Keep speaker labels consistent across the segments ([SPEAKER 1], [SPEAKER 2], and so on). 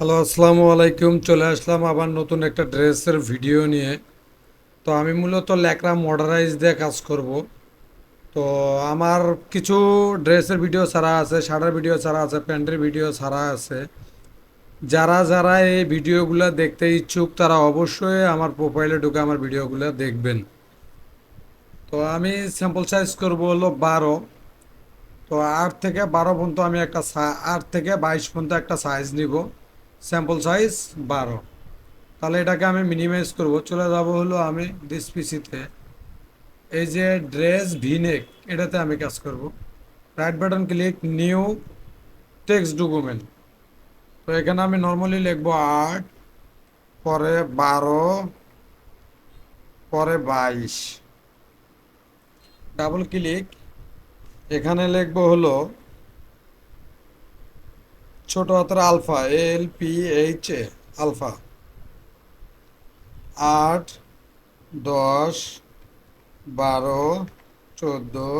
[SPEAKER 1] Hello আসসালামু আলাইকুম চলে আসলাম আবার নতুন একটা ড্রেসের ভিডিও নিয়ে তো আমি মূলত ল্যাকরা মডারাইজ দিয়ে কাজ করব তো আমার কিছু ড্রেসের ভিডিও ছাড়া আছে শাড়ার ভিডিও ছাড়া আছে প্যান্টের ভিডিও ছাড়া আছে যারা যারা এই ভিডিওগুলো দেখতে ইচ্ছুক তারা অবশ্যই আমার প্রোফাইলে ঢুকে আমার ভিডিওগুলো দেখবেন তো আমি স্যাম্পল সাইজ করব হলো বারো তো আট থেকে বারো পর্যন্ত আমি একটা আট থেকে বাইশ পর্যন্ত একটা সাইজ নিব স্যাম্পল সাইজ বারো তাহলে এটাকে আমি মিনিমাইজ করব চলে যাব হলো আমি দিস পিসিতে এই যে ড্রেস ভিনেক এটাতে আমি কাজ করব right button click new text document তো এখানে আমি নর্মালি লিখবো আট পরে বারো পরে বাইশ ডাবল ক্লিক এখানে লিখবো হলো ছোট হাতের alpha L P H A alpha আট দশ বারো চোদ্দো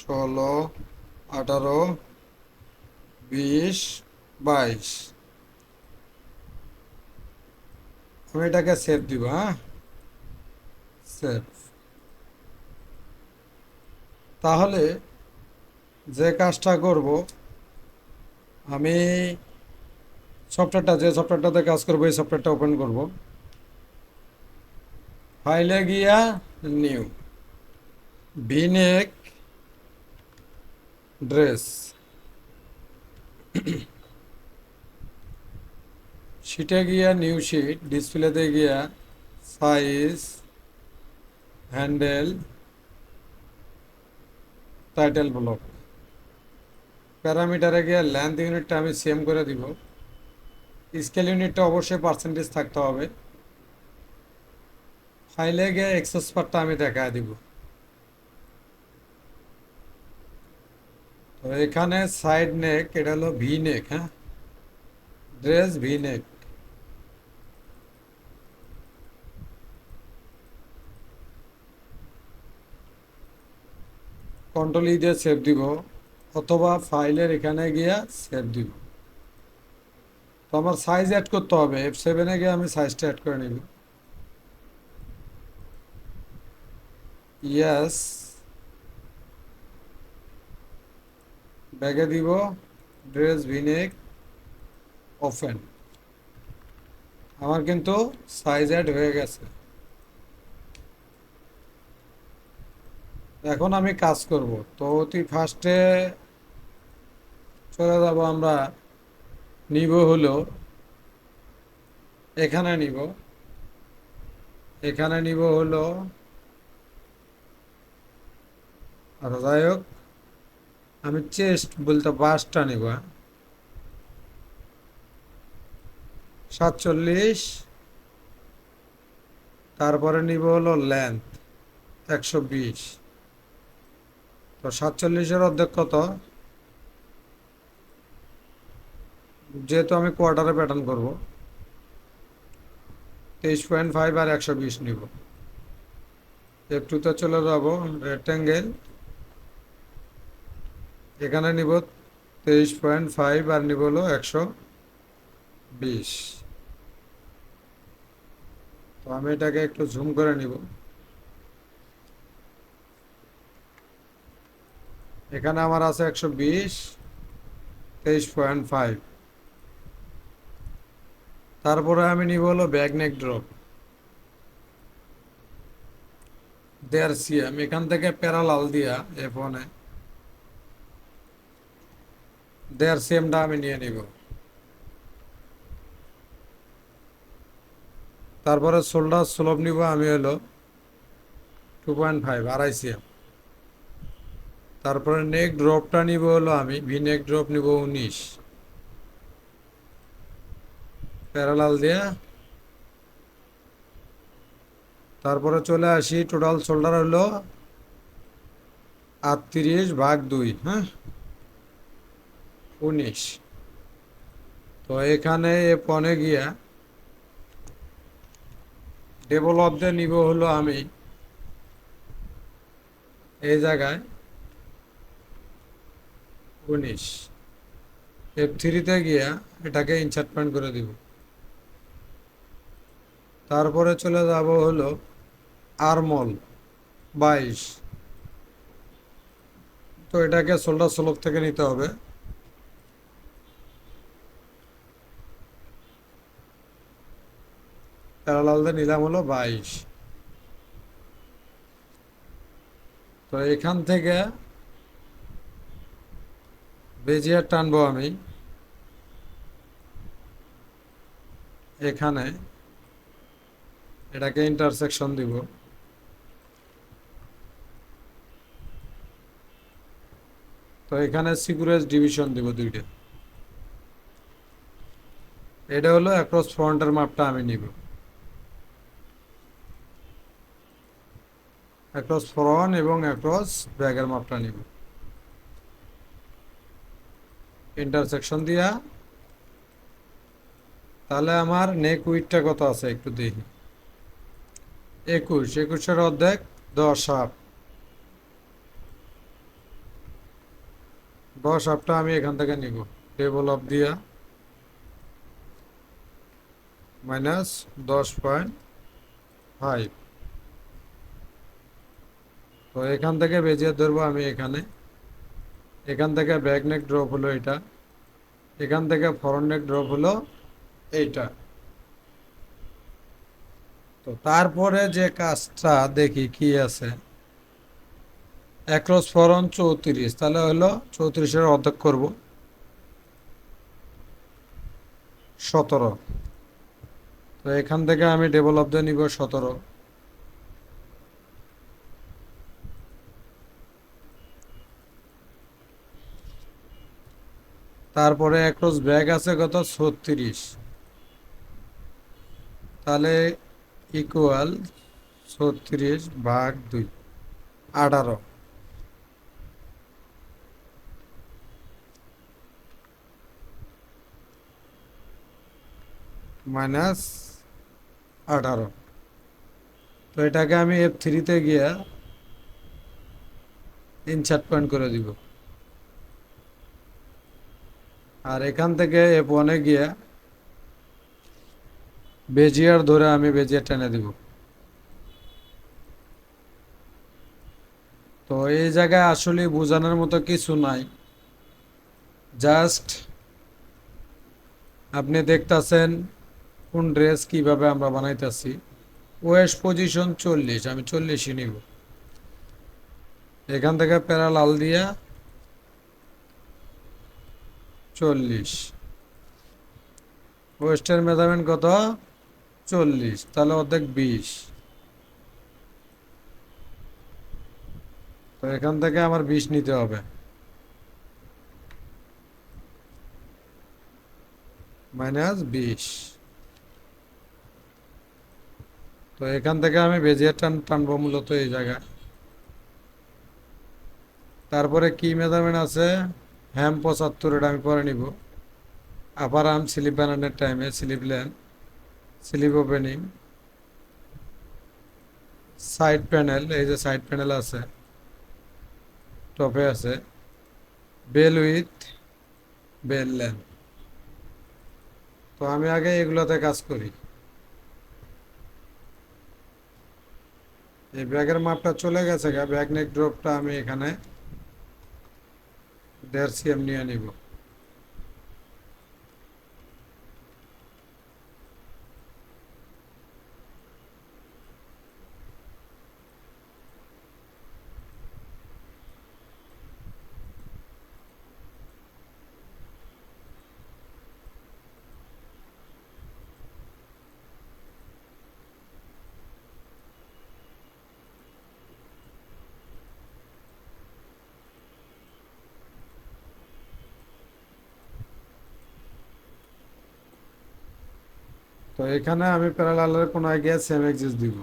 [SPEAKER 1] ষোলো আঠারো বিশ বাইশ আমি এটাকে সেভ দিব হ্যাঁ সেভ তাহলে যে কাজটা করবো আমি সফটওয়্যারটা যে সফটওয়্যারটাতে কাজ করবো এই সফটওয়্যারটা ওপেন করব ফাইলে গিয়া নিউ ভিনেক ড্রেস শিটে গিয়া নিউ শিট ডিসপ্লেতে গিয়া সাইজ হ্যান্ডেল টাইটেল ব্লক প্যারামিটারে গিয়ে লেন্থ ইউনিটটা আমি সেম করে দিব স্কেল ইউনিটটা অবশ্যই পার্সেন্টেজ থাকতে হবে ফাইলে গিয়ে এক্সেস পারটা আমি দেখা দিব তো এখানে সাইড নেক এটা হলো ভি নেক হ্যাঁ dress V neck control E দিয়ে সেভ দিব অথবা ফাইলের এখানে গিয়া সেভ দিব তো আমার সাইজ অ্যাড করতে হবে এফ সেভেনে গিয়ে আমি সাইজটা অ্যাড করে নিব ইয়াস ব্যাগে দিব ড্রেস ভিনেক ওপেন আমার কিন্তু সাইজ অ্যাড হয়ে গেছে এখন আমি কাজ করব তো অতি ফার্স্টে ধরে যাব আমরা নিব হলো এখানে নিব এখানে নিব হলো আর আচ্ছা, যাই হোক আমি চেস্ট বলতে বাসটা নিব হ্যাঁ? সাতচল্লিশ তারপরে নিব হলো লেন্থ একশো বিশ তো সাতচল্লিশের অর্ধেক কত যেহেতু আমি কোয়ার্টারে প্যাটার্ন করব তেইশ পয়েন্ট ফাইভ আর একশো বিশ নিব এফ টুতে চলে যাব রেক্ট্যাঙ্গেল এখানে নিব তেইশ পয়েন্ট ফাইভ আর নিব হলো একশো বিশ তো আমি এটাকে একটু জুম করে নিব এখানে আমার আছে একশো বিশ তেইশ পয়েন্ট ফাইভ তারপরে আমি নিব হলো ব্যাক নেক ড্রপ দেয়ার সিএম এখান থেকে প্যারালাল দিয়া এ ফোনে দেয়ার সিএমটা আমি নিয়ে নিব তারপরে শোল্ডার সুলভ নিব আমি হলো টু পয়েন্ট ফাইভ আড়াই সিএম তারপরে নেক ড্রপটা নিব হলো আমি ভি নেক ড্রপ নিব উনিশ প্যারালাল দিয়ে তারপরে চলে আসি টোটাল শোল্ডার হলো আটত্রিশ ভাগ দুই হ্যাঁ উনিশ তো এখানে এ পনে গিয়া ডেভেলপ দিয়ে নিব হলো আমি এই জায়গায় উনিশ এফ থ্রিতে গিয়া এটাকে ইনসার্টমেন্ট করে দিব তারপরে চলে যাব হলো আরমল বাইশ তো এটাকে শোল্ডার শ্লোক থেকে নিতে হবে প্যারালালদের নিলাম হলো বাইশ তো এখান থেকে বেজিয়ার টানবো আমি এখানে এটাকে ইন্টারসেকশন দিব তো এখানে সিকুরেজ ডিভিশন দিব দুইটা এটা হলো অ্যাক্রস ফ্রন্টের মাপটা আমি নিব অ্যাক্রস ফ্রন্ট এবং অ্যাক্রস ব্যাগের মাপটা নিব ইন্টারসেকশন দিয়া তাহলে আমার নেক উইথটা কত আছে একটু দেখি একুশ একুশের অর্ধেক দশ আপ দশ আপটা আমি এখান থেকে নিব টেবল অফ দিয়া মাইনাস দশ পয়েন্ট ফাইভ তো এখান থেকে বেজিয়ে ধরবো আমি এখানে এখান থেকে ব্যাকনেক ড্রপ হলো এটা এখান থেকে ফরনেক ড্রপ হলো এইটা তো তারপরে যে কাজটা দেখি কি আছে একরস ফরন চৌত্রিশ তাহলে হলো চৌত্রিশের অর্ধেক করব সতেরো তো এখান থেকে আমি ডেভেলপ দিয়ে নিব সতেরো তারপরে একরস ব্যাগ আছে কত ছত্রিশ তাহলে ইকুয়াল ছত্রিশ ভাগ দুই আঠারো মাইনাস আঠারো তো এটাকে আমি এফ থ্রিতে গিয়া ইনসার্ট পয়েন্ট করে দিব আর এখান থেকে এফ ওয়ানে গিয়া বেজিয়ার ধরে আমি বেজিয়ার টেনে দিব তো এই জায়গায় আসলে বোঝানোর মতো কিছু নাই জাস্ট আপনি দেখতেছেন কোন ড্রেস কিভাবে আমরা বানাইতেছি ওয়েস্ট পজিশন চল্লিশ আমি চল্লিশই নিব এখান থেকে প্যারা লাল দিয়া চল্লিশ ওয়েস্টের মেজারমেন্ট কত চল্লিশ তাহলে অর্ধেক বিশ তো এখান থেকে আমার বিশ নিতে হবে মাইনাস বিশ তো এখান থেকে আমি বেজিয়ার টান টানবো মূলত এই জায়গায় তারপরে কি মেজারমেন্ট আছে হ্যাম পঁচাত্তর এটা আমি পরে নিব আপার আম স্লিপ বানানোর টাইমে slip land slip opening side panel এই যে সাইড প্যানেল আছে টপে আছে বেল উইথ বেল লেন তো আমি আগে এগুলোতে কাজ করি এই ব্যাগের মাপটা চলে গেছে গা ব্যাগ নেক ড্রপটা আমি এখানে দেড় সিএম নিয়ে নিব তো এখানে আমি প্যারালালের কোনো আইডিয়া সেম এক্সিস দিব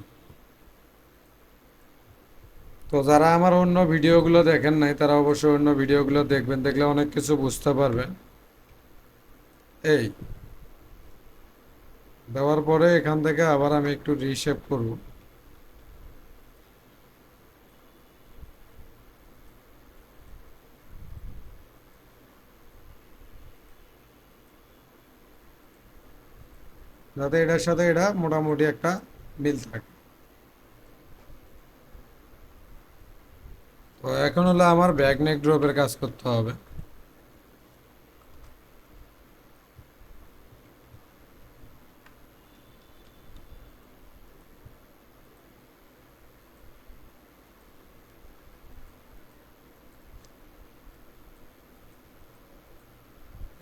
[SPEAKER 1] তো যারা আমার অন্য ভিডিওগুলো দেখেন নাই তারা অবশ্যই অন্য ভিডিওগুলো দেখবেন দেখলে অনেক কিছু বুঝতে পারবেন এই দেওয়ার পরে এখান থেকে আবার আমি একটু রিসেপ করবো যাতে এটার সাথে এটা মোটামুটি একটা মিল থাকে তো এখন হলো আমার ব্যাক নেক ড্রপের কাজ করতে হবে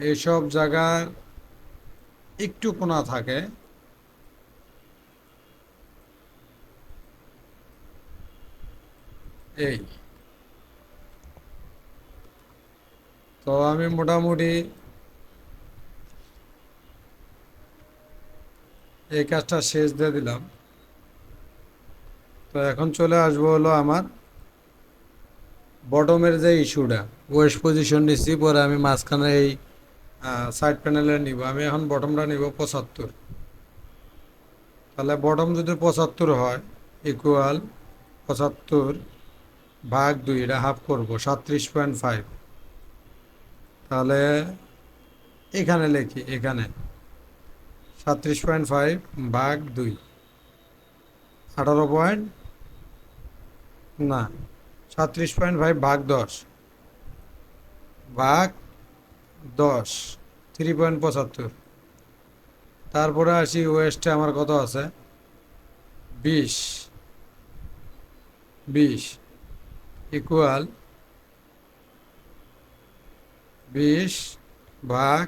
[SPEAKER 1] এইসব জায়গায় একটু কোনা থাকে এই তো আমি মোটামুটি এই কাজটা শেষ দিয়ে দিলাম তো এখন চলে আসবো হলো আমার বটমের যে ইস্যুটা ওয়েস্ট পজিশন নিচ্ছি পরে আমি মাঝখানে এই সাইড প্যানেলে নিব আমি এখন বটমটা নিব পঁচাত্তর তাহলে বটম যদি পঁচাত্তর হয় ইকুয়াল পঁচাত্তর ভাগ দুই এটা হাফ করবো সাত্রিশ পয়েন্ট ফাইভ তাহলে এখানে লেখি এখানে সাত্রিশ পয়েন্ট ফাইভ ভাগ দুই আঠারো পয়েন্ট না সাত্রিশ পয়েন্ট ফাইভ ভাগ দশ ভাগ দশ থ্রি পয়েন্ট পঁচাত্তর তারপরে আসি ওয়েস্টে আমার কত আছে বিশ বিশ ইকুয়াল বিশ ভাগ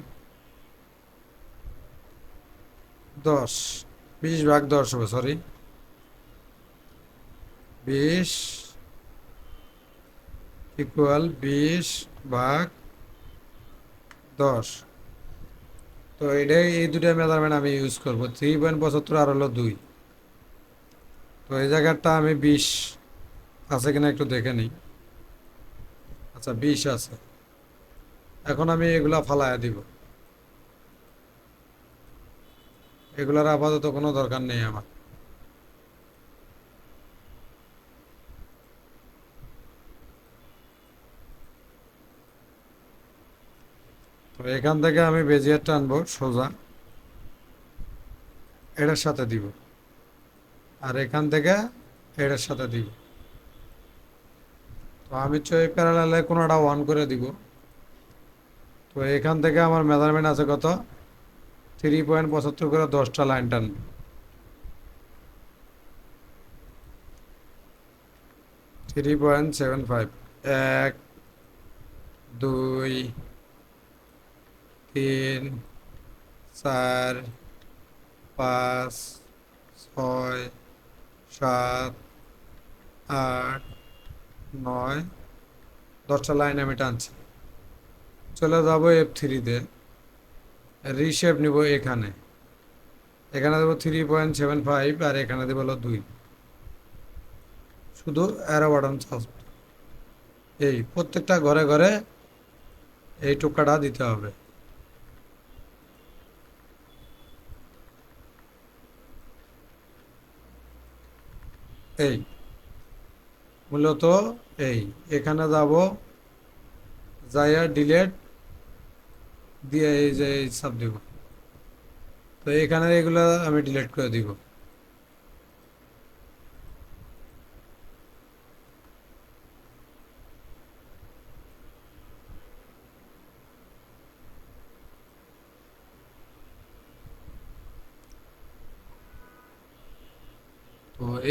[SPEAKER 1] দশ বিশ ভাগ দশ হবে সরি বিশ ইকুয়াল বিশ ভাগ দশ তো এটাই এই দুটা মেজারমেন্ট আমি ইউজ করবো থ্রি পয়েন্ট পঁচাত্তর আর হলো দুই তো এই জায়গাটা আমি বিশ আছে কিনা একটু দেখে নিই আচ্ছা বিশ আছে এখন আমি এগুলা ফালায়া দিব এগুলার আপাতত কোনো দরকার নেই আমার এখান থেকে আমি বেজিয়ারটা আনবো সোজা এটার সাথে দিব আর এখান থেকে এটার সাথে দিব তো আমি চয়ে প্যারালালে কোনোটা ওয়ান করে দিব তো এখান থেকে আমার মেজারমেন্ট আছে কত থ্রি পয়েন্ট পঁচাত্তর করে দশটা লাইন টানবে থ্রি পয়েন্ট সেভেন ফাইভ এক দুই তিন চার পাঁচ ছয় সাত আট নয় দশটা লাইন আমি টানছি চলে যাবো এফ থ্রিতে রিসেপ নিব এখানে এখানে দেবো থ্রি পয়েন্ট সেভেন ফাইভ আর এখানে দেবো হলো দুই শুধু অ্যারো বাটন এই প্রত্যেকটা ঘরে ঘরে এই টুকাটা দিতে হবে এই মূলত এই এখানে যাব যাইয়া ডিলেট দিয়ে এই যে সাব দিব তো এখানে এগুলো আমি ডিলেট করে দিব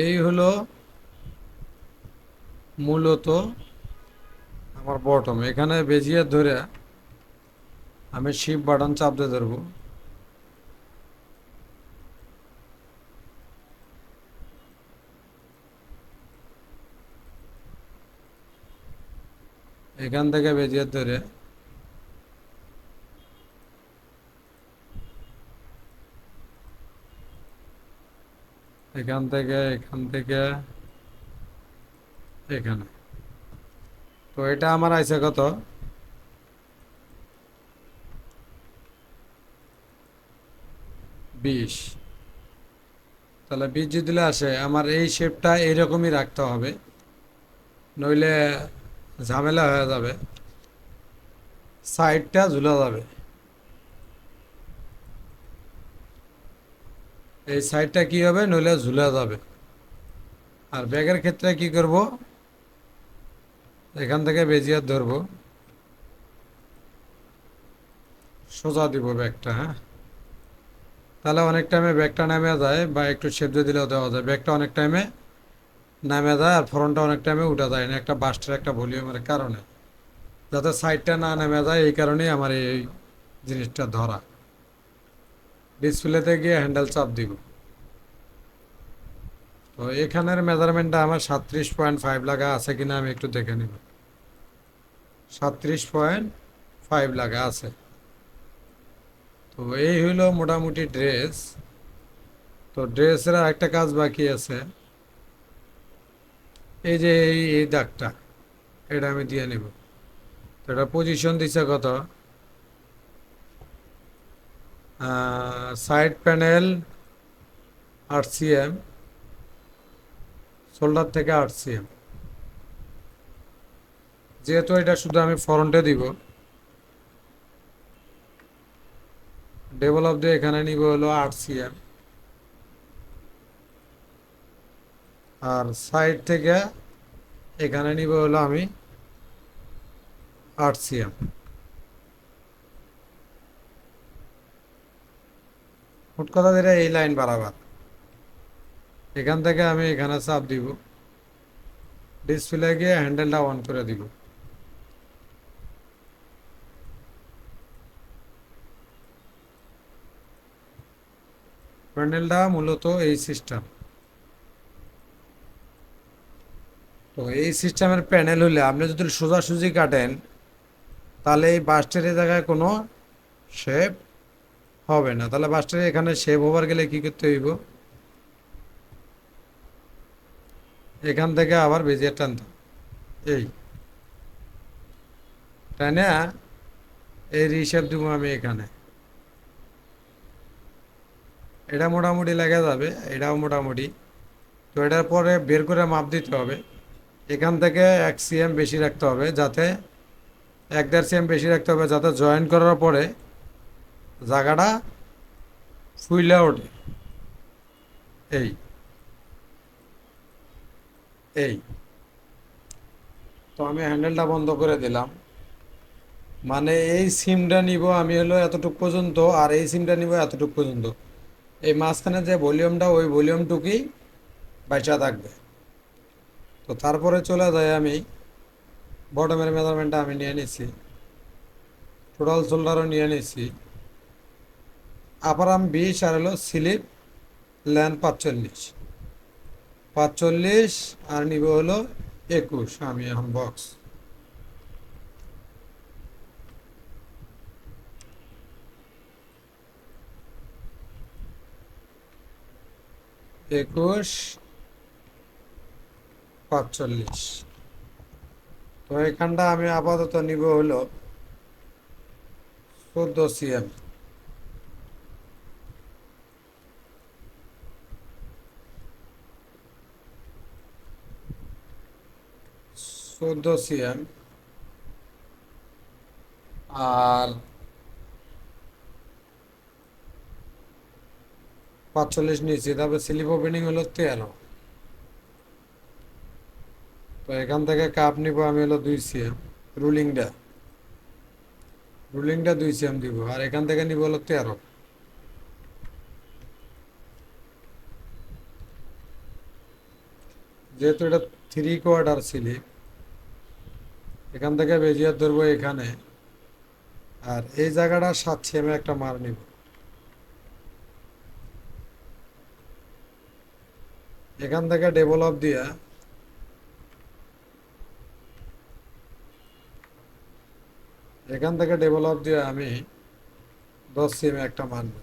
[SPEAKER 1] এই হলো মূলত আমার বটম এখানে বেজিয়ে ধরে আমি শিপ বাটন চাপ দিয়ে ধরবো এখান থেকে বেজিয়ে ধরে এখান থেকে এখান থেকে এখানে তো এটা আমার আইসে কত বিশ তাহলে বিশ যদি আসে আমার এই শেপটা এইরকমই রাখতে হবে নইলে ঝামেলা হয়ে যাবে সাইডটা ঝুলা যাবে এই সাইডটা কি হবে নইলে ঝুলে যাবে আর ব্যাগের ক্ষেত্রে কি করব এখান থেকে বেজিয়ার ধরব সোজা দিব ব্যাগটা হ্যাঁ তাহলে অনেক টাইমে ব্যাগটা নামে যায় বা একটু শেপ দিয়ে দিলেও দেওয়া যায় ব্যাগটা অনেক টাইমে নামে যায় আর ফ্রন্টটা অনেক টাইমে উঠা যায় না একটা বাস্টের একটা ভলিউমের কারণে যাতে সাইডটা না নামে যায় এই কারণেই আমার এই জিনিসটা ধরা ডিসপ্লেতে গিয়ে হ্যান্ডেল চাপ দিব তো এখানের মেজারমেন্টটা আমার সাত্রিশ পয়েন্ট ফাইভ লাগা আছে কিনা আমি একটু দেখে নিব সাত্রিশ পয়েন্ট ফাইভ লাগা আছে তো এই হইল মোটামুটি ড্রেস তো ড্রেসের একটা কাজ বাকি আছে এই যে এই দাগটা এটা আমি দিয়ে নিব তো এটা পজিশন দিছে কত সাইড প্যানেল আরসিএম শোল্ডার থেকে আরসিএম যেহেতু এটা শুধু আমি ফরন্টে দিব ডেভেলপ দিয়ে এখানে নিব হলো আরসিএম আর সাইড থেকে এখানে নিব হলো আমি আরসিএম ফুট কথা ধরে এই লাইন বাড়াবার এখান থেকে আমি এখানে চাপ দিব ডিসপ্লে গিয়ে হ্যান্ডেলটা অন করে দিব প্যান্ডেলটা মূলত এই সিস্টেম তো এই সিস্টেমের প্যানেল হলে আপনি যদি সোজাসুজি কাটেন তাহলে এই বাসটির জায়গায় কোনো শেপ হবে না তাহলে বাসটা এখানে সেভ হবার গেলে কি করতে হইব এখান থেকে আবার বেজিয়ার টানতাম এই তাই না এই রিসেপ দিব আমি এখানে এটা মোটামুটি লাগা যাবে এটাও মোটামুটি তো এটার পরে বের করে মাপ দিতে হবে এখান থেকে এক সিএম বেশি রাখতে হবে যাতে এক দেড় সিএম বেশি রাখতে হবে যাতে জয়েন করার পরে জায়গাটা ফুইলে ওঠে এই এই তো আমি হ্যান্ডেলটা বন্ধ করে দিলাম মানে এই সিমটা নিব আমি হলো এতটুক পর্যন্ত আর এই সিমটা নিব এতটুক পর্যন্ত এই মাঝখানে যে ভলিউমটা ওই ভলিউমটুকুই বেচা থাকবে তো তারপরে চলে যায় আমি বটমের মেজারমেন্টটা আমি নিয়ে নিছি টোটাল শোল্ডারও নিয়ে নিছি আপারাম বিশ আর হলো স্লিপ ল্যান পাঁচচল্লিশ পাঁচচল্লিশ আর নিব হলো একুশ আমি এখন বক্স একুশ পাঁচচল্লিশ তো এখানটা আমি আপাতত নিব হলো চোদ্দ সিএম চোদ্দ সিএম আর পাঁচচল্লিশ নিচে তারপরে স্লিপ ওপেনিং হলো তেরো তো এখান থেকে কাপ নিব আমি হলো দুই সিএম রুলিংটা রুলিংটা দুই সিএম দিব আর এখান থেকে নিব হলো তেরো যেহেতু এটা থ্রি কোয়ার্টার স্লিপ এখান থেকে বেজিয়ার ধরবো এখানে আর এই জায়গাটা সাত সেমে একটা মার নিব এখান থেকে ডেভেলপ দিয়া এখান থেকে ডেভেলপ দিয়ে আমি দশ সিমে একটা মানব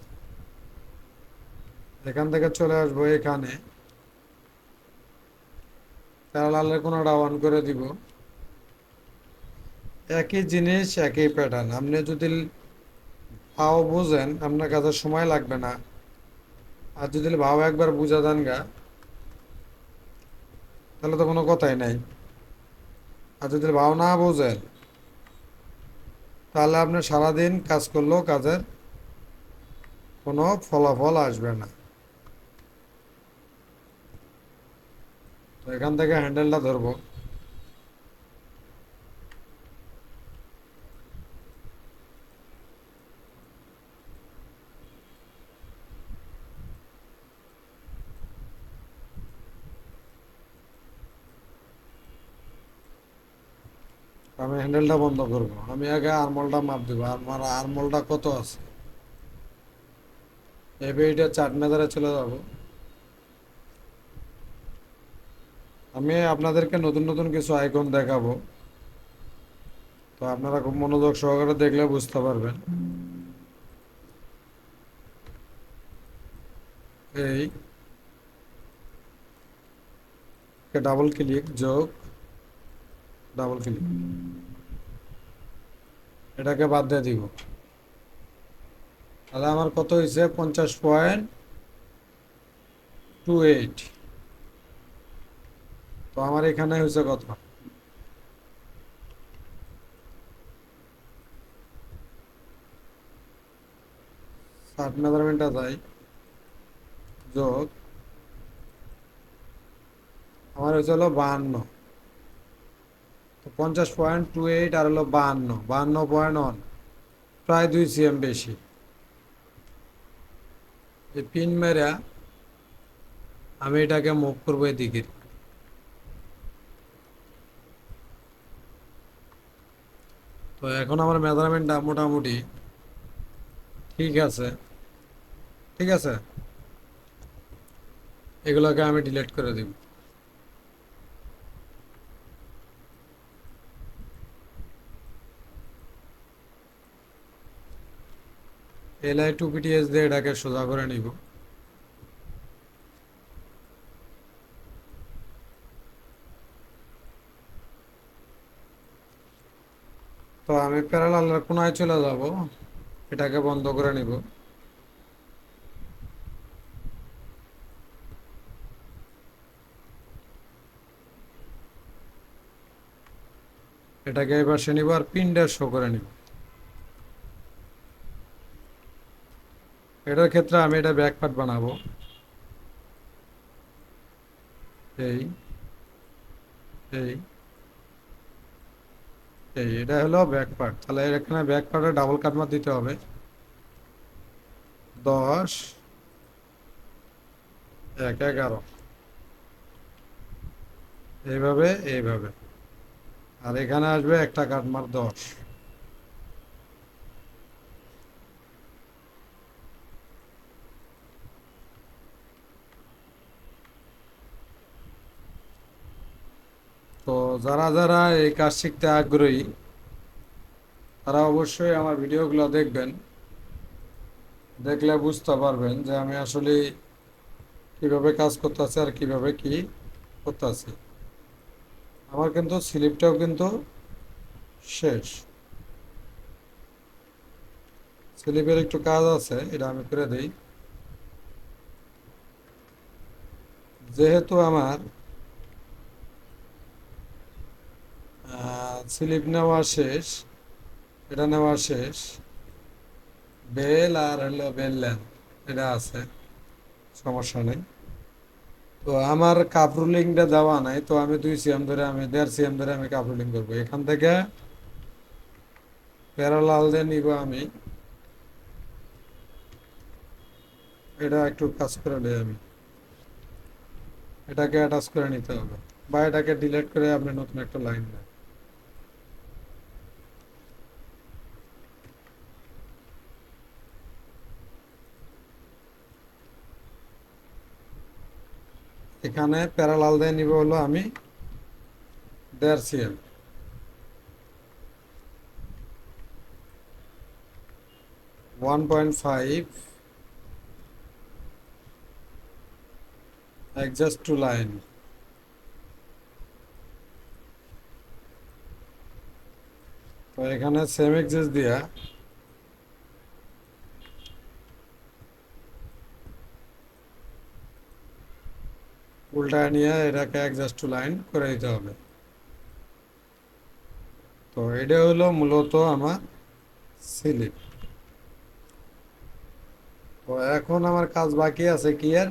[SPEAKER 1] এখান থেকে চলে আসবো এখানে প্যারালালের কোনো ডাউন করে দিব একই জিনিস একই প্যাটার্ন আপনি যদি ভাও বোঝেন আপনার কাছে সময় লাগবে না আর যদি ভাও একবার বুঝা দেন গা তাহলে তো কোনো কথাই নাই আর যদি ভাও না বোঝেন তাহলে আপনি সারাদিন কাজ করলেও কাজের কোনো ফলাফল আসবে না তো এখান থেকে হ্যান্ডেলটা ধরবো হ্যান্ডেলটা বন্ধ করব আমি আগে আরমলটা মাপ দেবো আমার আরমলটা কত আছে এবে এটা চাট মেদারে চলে যাব আমি আপনাদেরকে নতুন নতুন কিছু আইকন দেখাবো তো আপনারা খুব মনোযোগ সহকারে দেখলে বুঝতে পারবেন এই ডাবল ক্লিক যোগ ডাবল ক্লিক এটাকে বাদ দিয়ে দিব তাহলে আমার কত হয়েছে পঞ্চাশ পয়েন্ট টু এইট তো আমার এখানে হয়েছে কত ষাট মেজারমেন্টটা যাই যোগ আমার হয়েছে হলো বাহান্ন পঞ্চাশ পয়েন্ট টু এইট আর হলো বাহান্ন বাহান্ন পয়েন্ট ওয়ান প্রায় দুই সিএম বেশি এই পিন মেরা আমি এটাকে মুখ করবো এদিকে তো এখন আমার মেজারমেন্টটা মোটামুটি ঠিক আছে ঠিক আছে এগুলোকে আমি ডিলিট করে দিব এলআই টু পিটিএস দিয়ে এটাকে সোজা করে নিব তো আমি প্যারালালের কোনায় চলে যাব এটাকে বন্ধ করে নিব এটাকে এবার নিব আর পিনটা শো করে নিব এটার ক্ষেত্রে আমি এটা ব্যাক পার্ট বানাবো এই এই এই এটা হলো ব্যাক পার্ট তাহলে এখানে ব্যাক পার্টে ডাবল কাটমার দিতে হবে দশ এক এগারো এইভাবে এইভাবে আর এখানে আসবে একটা কাটমার দশ তো যারা যারা এই কাজ শিখতে আগ্রহী তারা অবশ্যই আমার ভিডিওগুলো দেখবেন দেখলে বুঝতে পারবেন যে আমি আসলে কিভাবে কাজ করতেছি আর কিভাবে কি করতেছি আমার কিন্তু স্লিপটাও কিন্তু শেষ স্লিপের একটু কাজ আছে এটা আমি করে দিই যেহেতু আমার স্লিপ নেওয়া শেষ এটা নেওয়া শেষ বেল আর হলো বেল লেন এটা আছে সমস্যা নেই তো আমার কাপ রুলিংটা দেওয়া নাই তো আমি দুই সিএম ধরে আমি দেড় সিএম ধরে আমি কাপ রুলিং করবো এখান থেকে প্যারালাল দিয়ে নিব আমি এটা একটু কাজ করে নেই আমি এটাকে অ্যাটাচ করে নিতে হবে বা এটাকে ডিলেট করে আপনি নতুন একটা লাইন দেন এখানে প্যারালাল দিয়ে নিব হলো আমি দেড় cm one point five adjust to line তো এখানে সেম এক্সেস দিয়া উল্টায় নিয়ে এটাকে অ্যাডজাস্ট টু লাইন করে দিতে হবে তো এটা হলো মূলত আমার স্লিপ তো এখন আমার কাজ বাকি আছে কি আর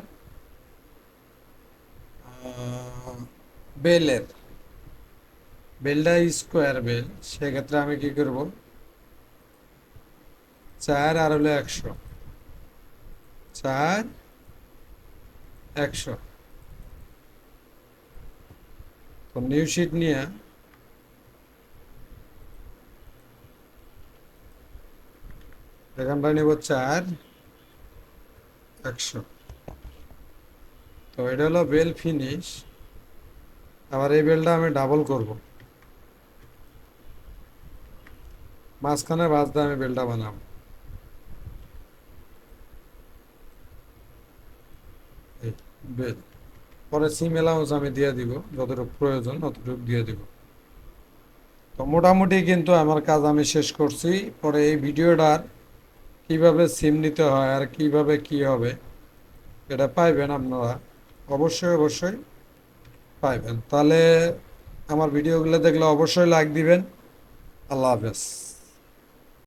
[SPEAKER 1] বেলের বেলটা স্কোয়ার বেল সেক্ষেত্রে আমি কি করব চার আর হলো একশো চার একশো নিউ শিট নিয়ে এখানটা নেব চার একশো তো এটা হলো বেল ফিনিশ আবার এই বেলটা আমি ডাবল করব মাঝখানে বাজদা আমি বেলটা বানাবো বেল পরে সিম অ্যালাউন্স আমি দিয়ে দিব যতটুকু প্রয়োজন ততটুকু দিয়ে দিব তো মোটামুটি কিন্তু আমার কাজ আমি শেষ করছি পরে এই ভিডিওটার কিভাবে সিম নিতে হয় আর কিভাবে কি হবে এটা পাইবেন আপনারা অবশ্যই অবশ্যই পাইবেন তাহলে আমার ভিডিওগুলো দেখলে অবশ্যই লাইক দিবেন আল্লাহ হাফেজ